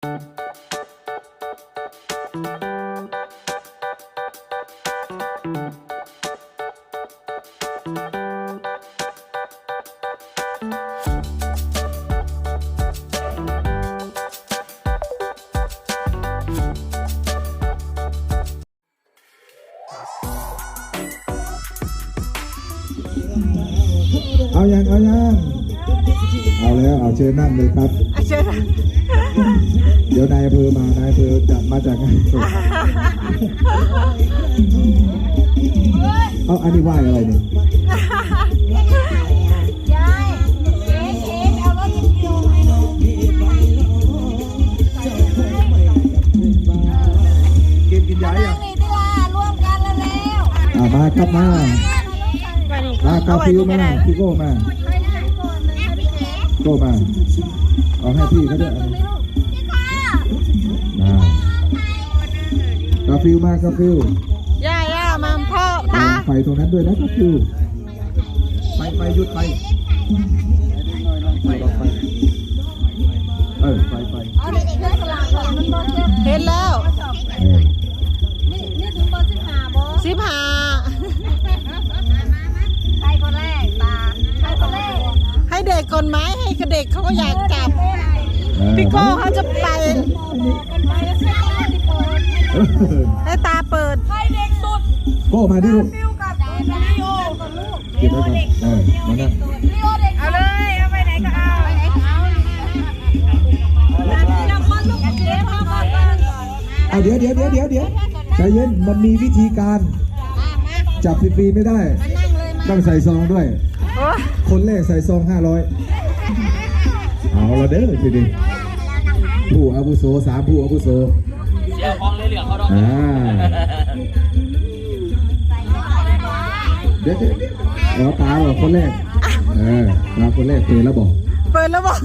เอายังเอายังเอาแล้วเอาเชิญนั่งเลยครับอะเชิญ มาจากงานศพเอาอันนี้ไหว้อะไรเนี่ยยายเค้กเค้กเอารถกินกิโลให้หนูกินกินย้ายนั่อะงนี่ดีกว่าร่วมกันแล้วแล้วอ่ามาครับมาไปนี่มากาฟิวมาพี่โก้มาไปได้ก่อนเลยค่ะพี่เค้กโก้มาเอาให้พี่เขาด้วย กาฟิวมากาฟิวย่าย่ามาพ่อตาไฟตรงนั้นด้วยนะกาฟิวไปไปหยุดไปไปไปเออไปไปเอาเด็กๆได้สลากก่อนมันบอลเจ็บเห็นแล้วเออนี่นี่ถึงบอลสิบห้าบอลสิบหาใครคนแรกตาใครคนแรกให้เด็กก่อนไหมให้กับเด็กเขาก็อยากจับเออพี่โก้เขาจะไป ให้ตาเปิด ใครเด็กสุดโก้มาดิลูกฟิวกับลิโอกับลูกเก็บไว้ก่อนเออมานั่งลิโอเด็กเอาเลย เอาไปไหนก็เอาไปไหนก็เอาทีละคนลูกเค้กพ่อก่อนก่อนเอาเดี๋ยวเดี๋ยวเดี๋ยวเดี๋ยวเดี๋ยวใจเย็นมันมีวิธีการ จับฟรีๆไม่ได้ ต้องใส่ซองด้วยโอ้ยคนแรกใส่ซองห้าร้อยเอาละเด้อทีนี้ผู้อาวุโสสามผู้อาวุโสเสียข องเลยเหลืองเขาดอกอ่าเดี๋ยวเดี๋ยวเดี๋ยวตาบอกคนแรกเออตาคนแรกเปิดแล้วบอกเปิดแล้วบอก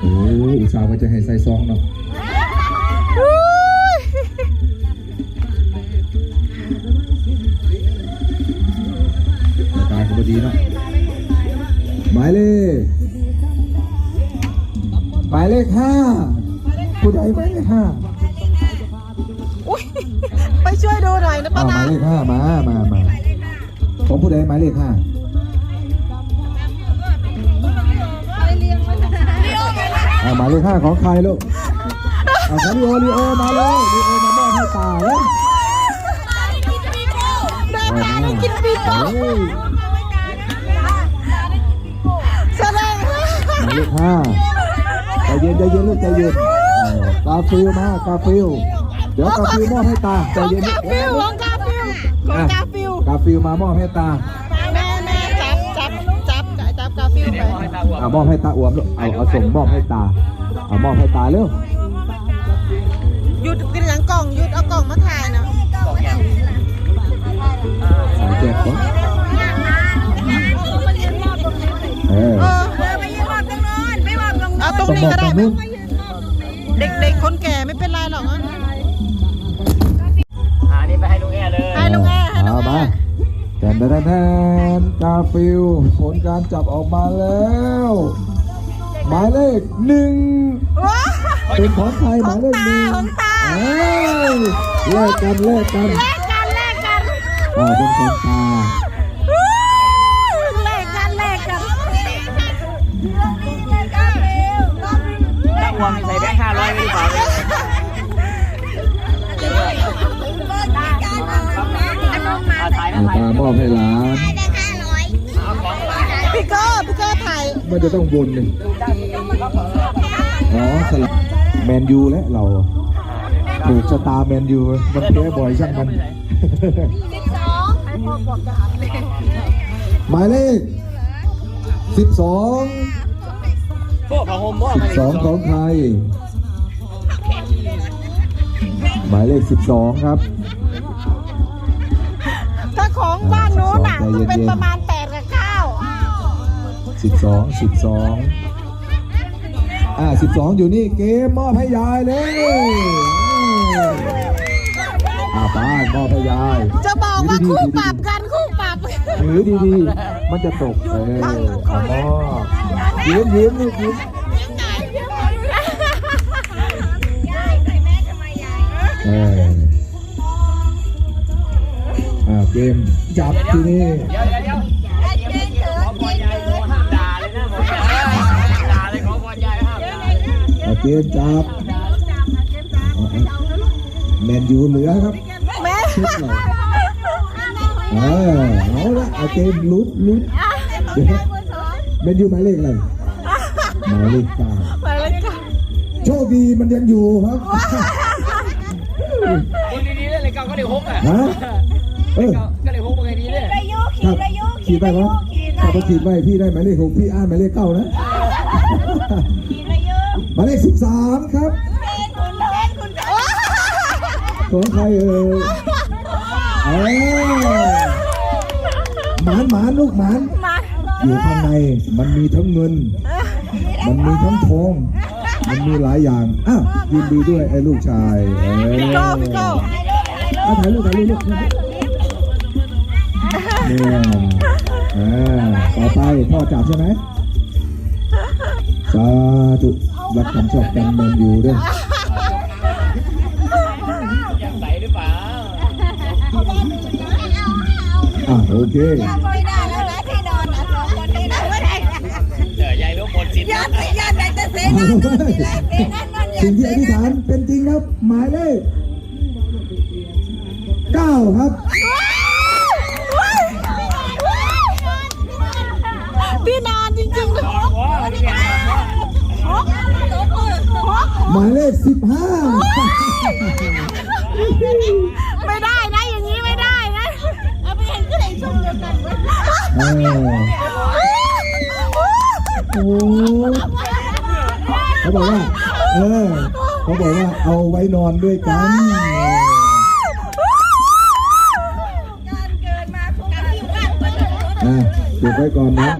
โอ้อุตส่าห์ว่าจะให้ใส่ซองเนาะอุ้ยตาก็ดีเนาะหมายเลขหมายเลขห้าผู้ใดหมายเลขห้า อยนะป้าเอาหนามายเลขห้ามามามาของผู้ใดหมายเลขห้าลิโอไปไหนเอาหมายเลขห้าของใครลูกเอาของลีโอลีโอมาเลยลีโอมามอบให้ตาแล้วได้ตาได้กินปีโป้เฮ้ยแสดงว่าหมายเลขห้าใจเย็นใจเย็นลูกใจเย็นเออกาฟิลมากาฟิลเดี๋ยวกาฟิลมอบให้ตาใจของเย็นกาฟิวของกาฟิว ของกาฟิวกาฟิลมามอบให้ตาแม่แม่จับจับจับจับกาฟิวไปให้ตาหัวเอามอบให้ตาอวมลูกเอาเอาส่งมอบให้ตาเอามอบให้ตาเร็วหยุดกินหลังกล่องหยุดเอากล่องมาถ่ายนะใส่แจกก่อนเออเออไปยืนรอตรงนู้นไม่วางตรงเอาตรงต้องนี้บอกก็ตรได้งไหมนู้นเด็กๆคนแก่ไม่เป็นไรหรอกนะอ่านี่ไปให้ลุงแอ่เลยให้ลุงแอร์ให้ลุเอางแอมาร์ แทนแทนแทนกาฟิลผลการจับออกมาแล้วหมายเลขหนึ่งว้าเป็นของใครหมายเลขหนึ่งของตาเอ้ยแลกกันแลกกันแลกกันแลกกันอ่าเป็นของตาวู้แลกกันแลกกันตาหัวมีใส่แบงค์ห้าร้อยไม่หรือเปล่า ตามอบให้หลานเอาของพี่โก้พี่โก้ถ่ายมันจะต้องวนเลยอ๋อสลับแมนยูแล้วเราถูกชะตาแมนยูมันแพ้บ่อยช่างมันหมายเลขสิบสองพวกผ้าห่มบ่สิบสองของใคร หมายเลขสิบสองครับถ้า ของบ้านโน้นอะเป็นประมาณแปดกับเก้าสิบสองสิบสองอ่าสิบสองอยู่นี่เกมมอบให้ยายเลยอ่าบ้านมอบให้ยาย จะบอกว่าคู่ปรับกันคู่ปรับถือดีๆ มันจะตกเลยอ๋อยิ้มยิ้มลูกยิ้มเออ ยิ้มกมจับทีนี้เดี๋ยวเดี๋ยวเดี๋ยวเจ๊เกิขอดพรเจ๊ยายเกิดห้ามด่าเลยนะผมด่าเลยขอพรยายห้ามด่าเอาเกมจับแมนยูเหลือครับแม่ชุดเราเออเอาละเอาเกมลุ้นลุ้นเดี๋ยวครับแมนยูหมายเลขอะไรหมายเลขเก้าไปเลยค่ะโชคดีมันยังอยู่ครับคนดีๆเลยเลยเก่าก็เลยฮกอะฮะ เออ ก็เลยฮกมาไงดีเลยระยุคขี่รับระยุขีดไปครับขี่ถ้าไปขีดไปพี่ได้หมายเลขหกพี่อ่านหมายเลขเก้านะขี่ระยุหมายเลขสิบสามครับ เป็นคุณเป็นคุณของใครเอ่ยเออหมานหมานลูกหมาน มาอยู่ข้างในมันมีทั้งเงิน มันมีทั้งทอง มันมีหลายอย่าง อ้าวยินดีด้วยไอ้ลูกชายเออพี่โก้พี่โก้เอาถ่ายรูปถ่ายรูปลูก เนี่ยอ่าต่อไปพ่อจับใช่ไหมสาธุรักคำชอบกันแมนยูด้วยยังใสหรือเปล่าอะโอเคไม่ได้แล้วนะที่นอนนะสองคนนี้นะไม่ได้เดี๋ยวยายรู้หมดสิทธิ์ยันยันไหนจะเสนานอนที่ไรเสนานอนยัสิ่งนที่อธิษฐานเป็นจริงครับ หมายเลขเก้าครับ หมายเลขสิบห้าไม่ได้นะอย่างนี้ไม่ได้นะเอาไปเห็นก็ได้ชมเดียวกันเออโอ้เขาบอกว่าเออเขาบอกว่าเอาไว้นอนด้วยกันการเกินมาคงการที่บ้านก็จะอะเก็บไว้ก่อนนะ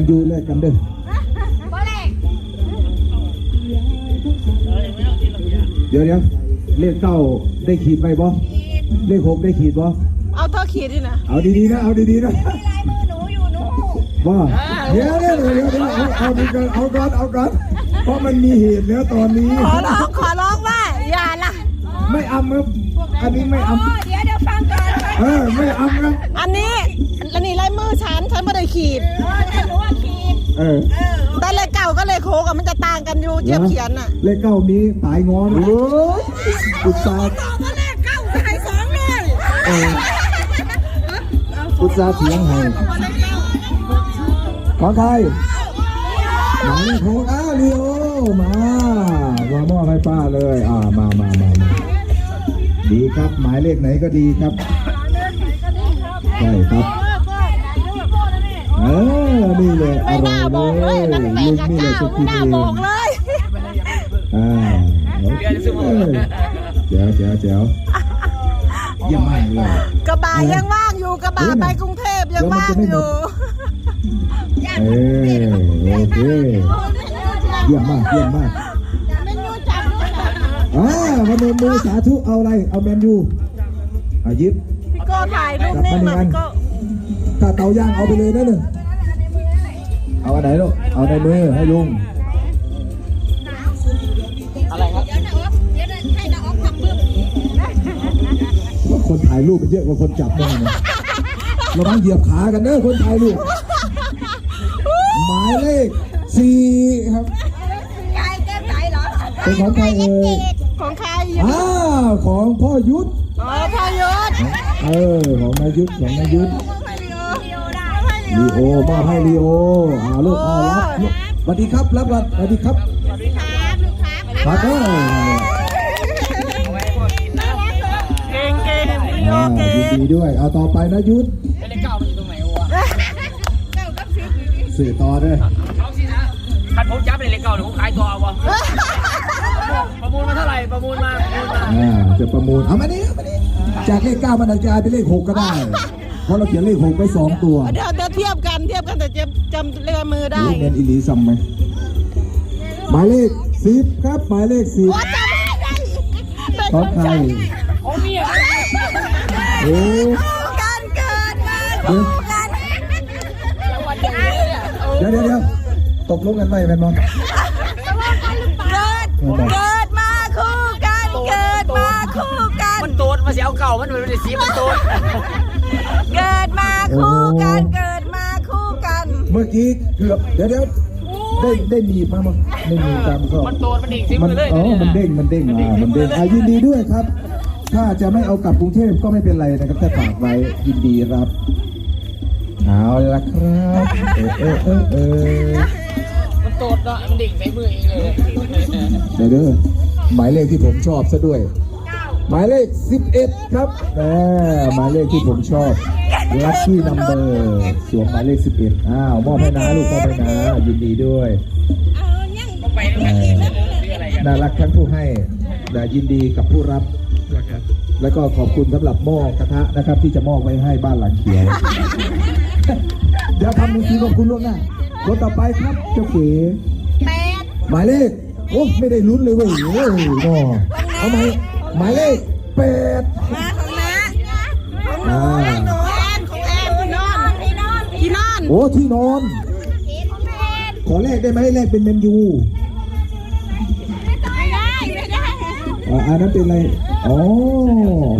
นยูเลิกกันเด้อบ่แรกเดี๋ยวเดี๋ยวเลขเก้าได้ขีดไปบ่เลขหกได้ขีดบ่เอาเท่าขีดดินะเอาดีๆนะเอาดีๆนะมีลายมือหนูอยู่หนูว่าเดี๋ยวเดี๋ยวเดี๋ยวเดี๋ยวเอาเอาดีกันเอาก่อนเอาก่อนเพราะมันมีเหตุแล้วตอนนี้ ขอร้องขอร้องว่าอย่าล่ะไม่อำครับอันนี้ไม่อเดี๋ยวเดี๋ยวฟังก่อนำเออไม่อำครับอันนี้อันนี้ลายมือ ฉันฉันไม่ได้ขีด เออแต่หนูว่าขีดเออเออแต่เลขเก่าก็เลขโคกอะมันจะต่างกันอยู่เทียบเขียนน่ะเลขเก้ามีปลายงอนโอ้ยอุตส่าห์ก็เลขเก้าใส่สองเลยเอออุตส่าห์เถียงให้ของใครหมายเลขหกอ้าวลีโอมามามอบให้ป้าเลย อ่ามามามามาดีครับ หมายเลขไหนก็ดีครับใช่ครับเออนี่เลยอไม่ร่น่าอยบอกเลยเลนั่ยนแบ่ลูงกกับนี่เลยเก้าจะกิไม่นน่าเองบอกเลยอ่าโอเคเจ๋วเจ๋วเจ๋วเยี่ยมมากเลย กระบะยังว่างอยู่กระบะไปกรุงเทพยังว่างอยู่เออโอเคเยี่ยมมากเยี่ยมมากไม่รู้จักรู้จักอ่าพนมมือสาธุเอาอะไรเอาแมนยูอายิบพี่โก้ถ่ายรูปนิ่งหน่อยพี่โก้ ถ้าเตาย่างเอาไปเลยนะหนึ่ง เอาอันไหนลูก เอาในมือให้ลุง อะไรครับเดี๋ยวนะอ๊อฟเดี๋ยวนะให้นะอ๊อฟจับปึ๊บว่าคนถ่ายรูปมันเยอะกว่าคนจับแน่นะเราต้องเหยียบขากันเด้อคนถ่ายรูป หมายเลขสี่ครับ ยายแก้ใจเหรอเป็นของใครเอ่ยของใครอ้าวของพ่อยุทธอ๋อพายศเออ ของนายยุทธของนายยุทธ ลีโอลีโอมอบให้ลีโออ่าลูกเอารับลูกสวัสดีครับรับรับสวัสดีครับครับลูกครับครับเออเอาไว้พวกกินนะเก่งเก่งพี่โก้อ่าเก่ยินงดีด้วยเอาต่อไปนะยุทธเลขเก้ามันอยู่ตรงไหนวะเก้ากับสิบอยู่นี่สื่อต่อด้วยเอาสินะคันผมจับเลยเลขเก้าเดี๋ยวผมขายตัวเอาวะประมูลมาเท่าไหร่ประมูลมาประมูลมาอ่าจะประมูลเอามานี่เอามานี่จากเลขเก้ามันอาจจะกลายเป็นเลขหกก็ได้ เพราะเราเขียนเลขหกไปสองตัวเดี๋ยวเดี๋ยวเทียบกันเทียบกันแต่จำจำเลขมือได้เลขเมนอิลีซัมไหมหมายเลขสิบครับหมายเลขสิบว่าจำไม่ได้ของใครของเมียโอ้กันเกิดมาเดี๋ยวกันเดี๋ยวเดี๋ยวเดี๋ยวตกลงกันไปแม่นบอลเกิดเกิดมาคู่กันเกิดมาคู่กันมันโตดมาเสียเอาเก่ามันเป็นสีมันโตดเกิดมา คู่กันเกิดมาคู่กัน เมื่อกี้เกือบเดี๋ยวเดี๋ยวได้ได้หนีบมามั้งไม่มีตามก็มันโตดมันดิ่งซิมัมืนอเลยอ๋อมันเด้งมันเด้งอ่ามันเด้งอ่ายินดีด้วยครับ ถ้าจะไม่เอากลับกรุงเทพก็ไม่เป็นไรนะครับแต่ฝากไว้ยินดีรับเอาละครับเออเออเออเออมันโตดเนาะมันดิ่งใส่มือเองเลยเดี๋ยวเด้อหมายเลขที่ผมชอบซะด้วย หมายเลข 11 ครับแหมหมายเลขที่ผมชอบ ลัคกี้นัมเบอร์สวมหมายเลข11อ้าวมอบให้นาลูกมอบให้นายินดีด้วยไปแล้วกันซื้ออะไรกันน่ารักทั้งผู้ให้และยินดีกับผู้รับ แล้วก็ขอบคุณสำหรับหม้อกระทะนะครับ ที่จะมอบไว้ให้บ้านหลังเขียวเดี๋ยวทำมือถือขอบคุณล่วงหน้าคนต่อไปครับเจ้าเก๋แปดหมายเลขโอ้ไม่ได้ลุ้นเลยเว้ยโอ้ยนอเอาไหมหมายเลขแปด โอ้ที่นอนของแอน ขอแลกได้ไหมแลกเป็นเมนยูไม่ได้ไม่ได้อ่าอันนั้นเป็นอะไรอ๋อ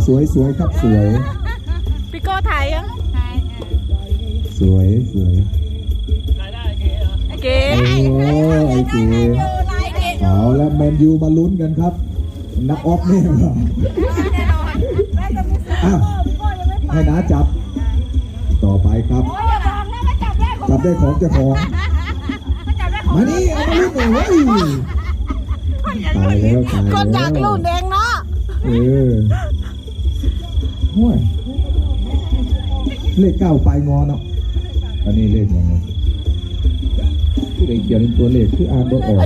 สวยสวยครับสวย พี่โก้ถ่ายยัง สวยสวยเก๋โอ้ไอ้เก๋อยู่ไรเด็กเอาแล้วแมนยูมาลุ้นกันครับ นักออฟเนี่ยเหรอแน่นอนแม่จะมีเสื้ออะโก้ยังไม่ให้น้าจับ ต่อไปครับ จับได้ของจับได้ของเจ้าของว่าจับได้ของมานี่เอามาลุ้นหน่อยเฮ้ยตายแล้วตายแล้วคนจากรุ่นเองเนาะเออห่วยเลขเก้าปลายงอเนาะอันนี้เลขยังไงผู้ใดเขียนเป็นตัวเลขคืออ่านบ่ออก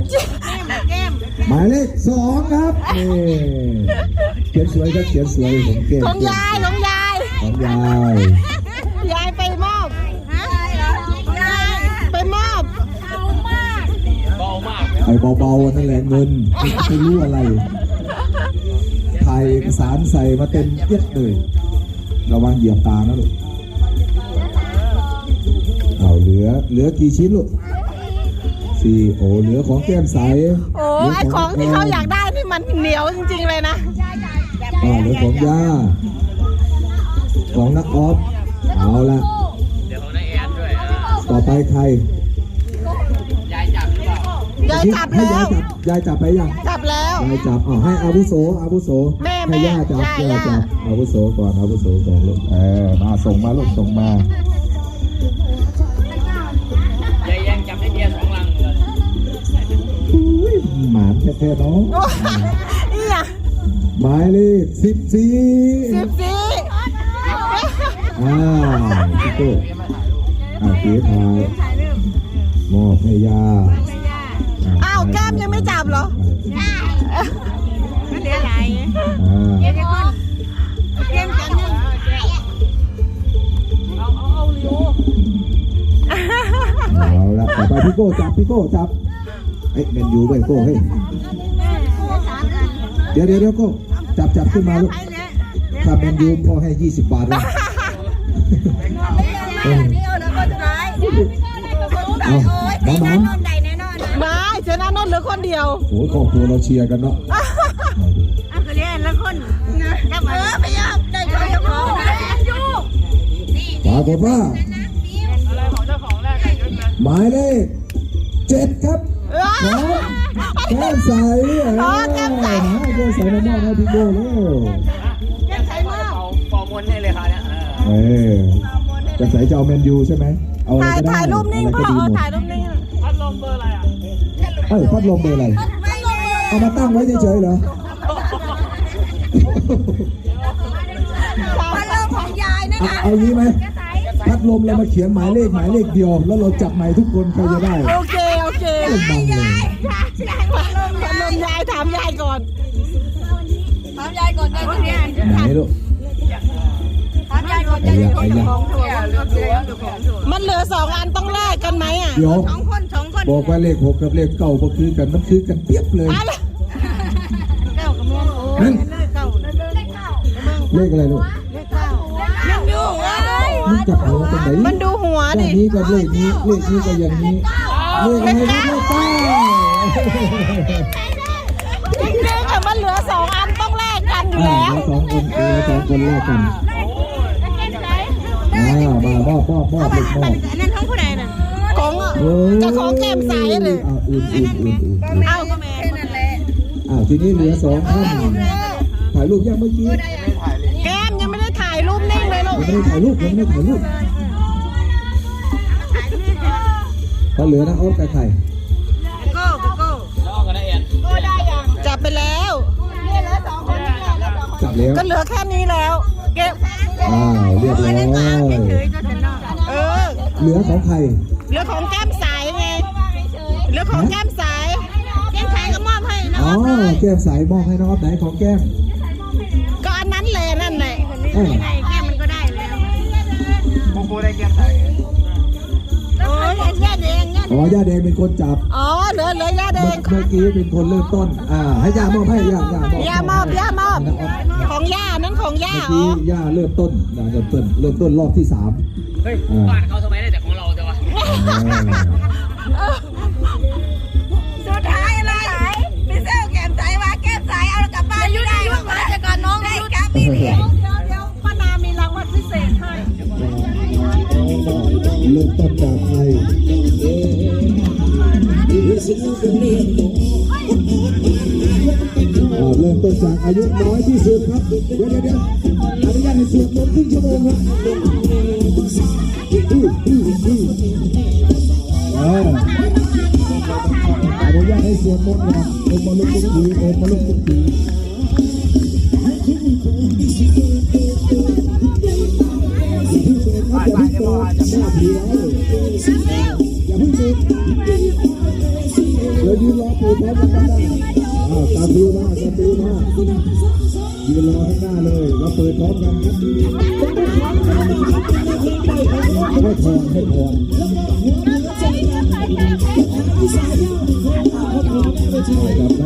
แก้มหมายเลขสองครับนี่เขียนสวยครับเขียนสวยผมเก่งของยายของยายของยายย อ้เบาๆนั่นแหละเงินไม่รู้อะไรถ่ายเอกสารใส่มาเต็มเย็ดเลยระวังเหยียบตานะลูกเอาเหลือเหลือกี่ชิ้นลูกสี่โอ้เหลือของแก้มใสโอ้ไอของที่เขาอยากได้นี่มันเหนียวจริงๆเลยนะอ่าเหลือของย่าของนักออฟเอาละเดี๋ยวของนายแอนด้วยอะต่อไปใครายจับให้แล้ยายวจับยายจับไปยัง จับแล้ว ยายจับอ๋อให้อาวุโสอาวุโสแม่ให้ย่าจับแม่ย่าย่า จับอาวุโสก่อนอาวุโสก่อนลูกเออมาส่งมาลูกส่งมา ยายยังจับได้เบียร์สองลังเลย อุ้ยหมานแท้ๆเนาะโอ้ยนี่อะหมายเลขสิบสี่สิบสี่อ่าพี่โก้อ่าเก๋ทายมอบให้ย่าอ้าว แก้มยังไม่จับเหรอมันเหลือหลายอ่าเดี๋ยวจะขึ้นเตรียมกันนึงเอาละต่อไปพี่โก้จับพี่โก้จับเอ้ยเมนยูไปโก้เฮ้ยเดี๋ยวเดี๋ยวเดี๋ยวโก้จับจับขึ้นมาลูกถ้าเมนยูพ่อให้ 20 บาทเลยเดี๋ยวนะคนสุดท้ายเอาหมาหมา นานนท์เหลือคนเดียวโอ้ยครอบครัวเราเชียร์กันเนาะอะก็เรียนละคนนะเออไปยอมได้ของเจ้าของยูนี่ปรากฏว่าอะไรของเจ้าของแรกกันกันนะหมายเลขเจ็ดครับเอ้ยของแก้มใสเอออ๋อแก้มใสนะแก้มใสมามอบให้พี่โก้แล้วแก้มใสมากเป่าเป่ามนให้เลยค่ะเนี่ยเออแก้มใสจะเอาแมนยูใช่ไหมเอาอะไรถ่ายก็ได้ถ่ายรูปนิ่งอะไรพ่ก็อดีเอหอมดถ่ายรูปนิ่งพัดลมเบอร์อะไรอะ เอ้ยพัดลมเบอร์อะไรไม่ลงเลยเอามาตั้งไว้เฉยๆเหรอพัดลมของยายนั่นเอาน่ะเอางี้ไหมพัดลมเรามาเขียนหมายเลขหมายเลขเดียว แล้วเราจับหมายทุกคนใครจะได้โอเค โอเคเล่นบังเลยพัดลมยายถามยายก่อน ถามยายก่อนยายก่อนเนี่ย ไหนลูกถามยายก่ อนไอ้ยายยาไอ้ยามันเหลือสองอันต้องแลกกันไหมอะเดี๋ยวสองคนสองคนบอกว่าเลขหกกับเลขเก้าก็คือกันมันคือกันเปรียบเลยอะไรเก้ากับแม่โอ้นั่นเลขเก้าเลขเก้าเลขอะไรลูกเลขเก้ามันจับหัวตรงไหนมันดูหัวด้าดินนี้กับเลขนี้เลขนี้ก็อย่างนี้เลขอะไรนะเลขเก้าจริงๆอะมันเหลือสองอันต้องแลกกันอยู่อ่าแล้วเหลือสองคนเหลือสองคนแรกกัน อ่ามามอบมอบมอบเลขมอบอันนั้นของผู้ใดน่ะของอ้เจ้าของแก้มใสเลยอ่าอื่นอื่นอื่นอื่นอื่นเอาก็แม่แค่นั้นแหละอ่าทีนี้เหลือสองท่านถ่ายรูปยังเมื่อกี้แก้มยังไม่ได้ถ่ายรูปนิ่งเลยลูกยังไม่ได้ถ่ายรูปยังไม่ได้ถ่ายรูปเขาเหลือนะออฟกับใครโก้โก้แล้วเอากันได้เอ็นจับไปแล้ว จับแล้วก็เหลือแค่นี้แล้ว เก็บ อ้าวเรียบร้อยเออเหลือของใครเหลือของแก้มใสไงเหลือของแก้มใสแก้มชายก็มอบให้นะอ๋อแก้มใสมองให้น้องออฟไหนของแก้มก็อันนั้นเลยนั่นแหละเอ้าไอ้แก้มมันก็ได้แล้วโมโหได้แก้มใส่โอ้ยแย่แดงเนี่ย อ๋อย่าแดงเป็นคนจับ อ๋อเหลือเหลือย่าแดเมื่องเมื่อกี้เป็นคนเริ่มต้น อ่า ให้ย่ามอบให้ย่าย่ามอบย่ามอบย่ามอบของย่านั้นของย่าเมื่ออ๋อกี้ย่าเริ่มต้นย่าเริ่มต้นเริ่มต้นรอบที่สามเฮ้ยบ้านเขาทำไมได้แต่ของเราแต่ว่าอ่าสุดท้ายอะไรพี่เซลแก้มสายว่าแก้มสายเอากลับบ้านไม่ได้หรอกราชการน้องได้กลับมีเหรียญป้านามีรางวัลพิเศษให้ เริ่มต้นจากใคร อ่าเริ่มต้นจากอายุน้อยที่สุดครับ เดี๋ยวเดี๋ยวเดี๋ยวอนุญาตให้สวดมนต์ครึ่งชั่วโมงครับอื้ออื้ออื้ออ่าอนุญาตให้สวดมนต์ก่อนโอมมาลุกทุกทีโอมมาลุก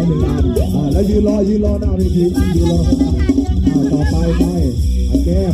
หนึ่งอันอ่าแล้วยืนรอยืนรอหน้าเวทียืนรออ่าต่อไปไปเอาแก้ม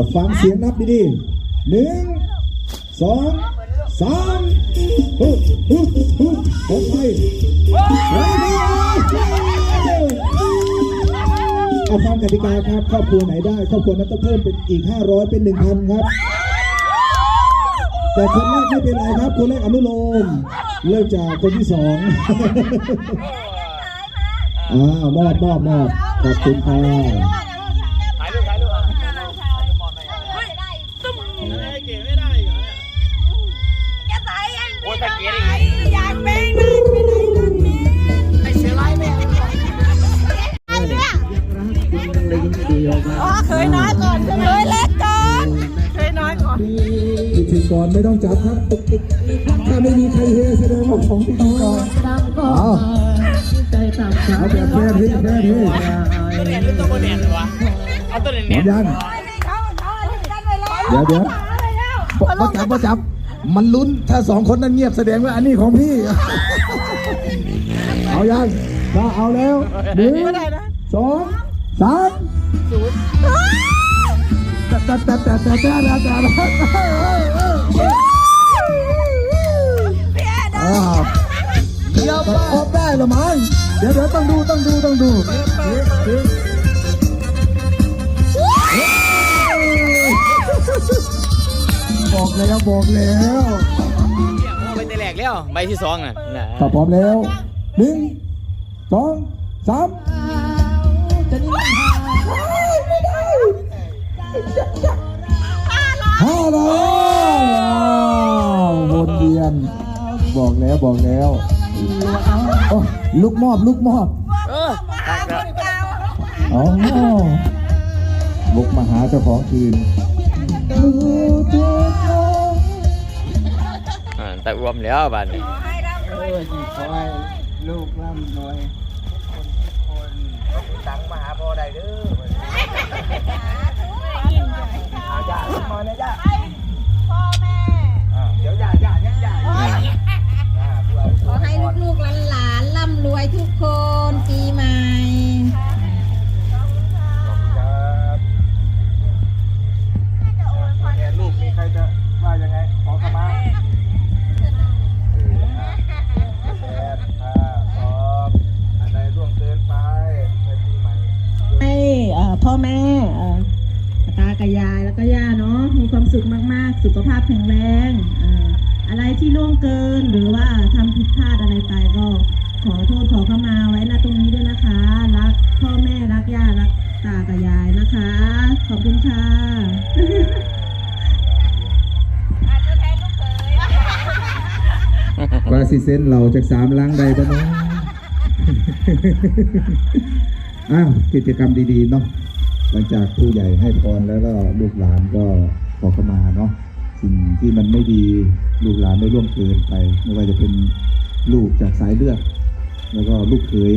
ฟังเสียงนับดีๆหนึ่งสองสามฮึฮึฮึของใครเอาฟังกติกาครับครอบครัวไหนได้ครอบครัวนั้นต้องเพิ่มเป็นอีก 500 เป็น 1,000 ครับ แต่คนแรกไม่เป็นไรครับ คนแรกอนุโลมเริ่มจากคนที่สองอ่ามอบมอบมอบขอบคุณค่ะถ่ เคยน้อยก่อนใช่เคยเล็กก่อน เคยน้อยก่อนพิธีกรไม่ต้องจับครับ ถ้าไม่มีใครเฮแสดงว่าของพิธีกรเอาเอาแบบแค่นี้แค่นี้ตัวแหนหรือตัวแหนวะเอาตัวแหนยันเดี๋ยวเดี๋ยวพ่อจับพ่อจับ มันลุ้นถ้าสองคนนั้นเงียบแสดงว่าอันนี้ของพี่ เอายังถ้าเอาแล้วหนึ่งสองสาม ศูนย์เดี๋ยวครบได้หรือมั้งเดี๋ยวเดี๋ยวต้องดูต้องดูต้องดูบอกแล้วบอกแล้วไปแต่แหลกแล้วใบที่สองน่ะถ้าพร้อมแล้วหนึ่งสองสาม ห้าแล้ววนเวียน บอกแล้วบอกแล้วโอ้ลูกมอบลูกมอบเออตักแล้วอ๋อบุกมาหาเจ้าของคืนอ่าตะอ้วมแล้วบ้านนี้ขอให้ลูก ย่อแม่อ่านี่ยล้าขอให้นลูกๆหลานๆร่ำรวยทุกคนปีใหม่ ขอบคุณค่ะขอบคุณครับจะโอนพรแนลูกมีใครจะว่ายังไงขอขมา สุขภาพแข็งแรงอะไรที่ล่วงเกินหรือว่าทำผิดพลาดอะไรไปก็ขอโทษขอเข้ามาไว้ณตรงนี้ด้วยนะคะ รักพ่อแม่รักย่ารักตากับยายนะคะ ขอบคุณค่ะว่าสิเซนเราจากสามล้างใดปะเนาะอ้าวกิจกรรมดีๆเนาะหลังจากผู้ใหญ่ให้พรแล้วก็ลูกหลานก็ขอเข้ามาเนาะ สิ่งที่มันไม่ดีลูกหลานได้ร่วมเกินไป ไม่ว่าจะเป็นลูกจากสายเลือด แล้วก็ลูกเขย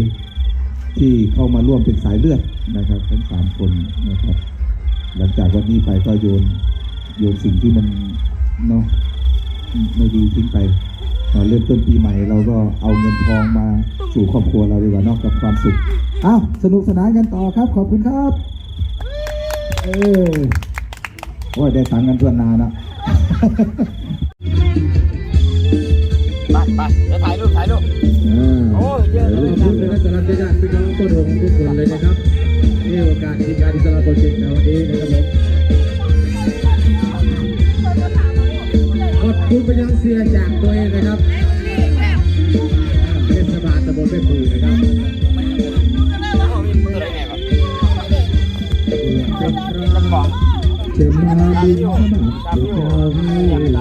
ที่เข้ามาร่วมเป็นสายเลือดนะครับทั้งสามคนนะครับหลังจากวันนี้ไปก็โยนโยนสิ่งที่มันเนาะไม่ดีทิ้งไปเริ่มต้นปีใหม่เราก็เอาเงินทองมาสู่ครอบครัวเราดีกว่านอกจากความสุขอ้าวสนุกสนานกันต่อครับ ขอบคุณครับ เออโอ้ยได้ตังกันทั่วนานะ ไปไปเดี๋ยวถ่ายรูปถ่ายรูปโอ้ยเยอะเลยขอบคุณนะครับสำหรับญาติพี่น้องผู้ชมทุกคนเลยนะครับนี่โอกาสที่การอิสระโปรเจกต์ในวันนี้นะครับผมขอบคุณไปยังเสียจากตัวเองนะครับ เเต็มมาดินขนาดตามตัวอยู่เราแจ่มใส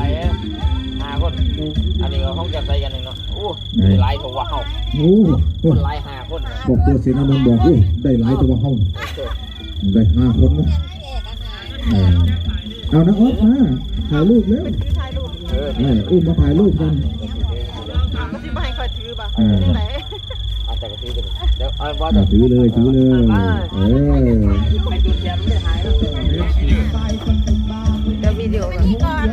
หาคนอันนี้ก็ห้องแจ่มใสกันหนึ่งเนาะโอ้มีหลายตัวว้าวโอ้โหคนหลายหาคนนะบอกตัวเสียงมันบอกโอ้ได้หลายตัวห้องได้ห้าคนนะเออเอานะอ๊อฟมาถ่ายรูปแล้วเออเอออุ้มมาถ่ายรูปกันที่ไม่ให้คอยถือป่ะเอออาจจะกระทืบกันเดี๋ยวเอาว่าอะถือเลยถือเลยเออ เดี๋ยววิดีโอก่อน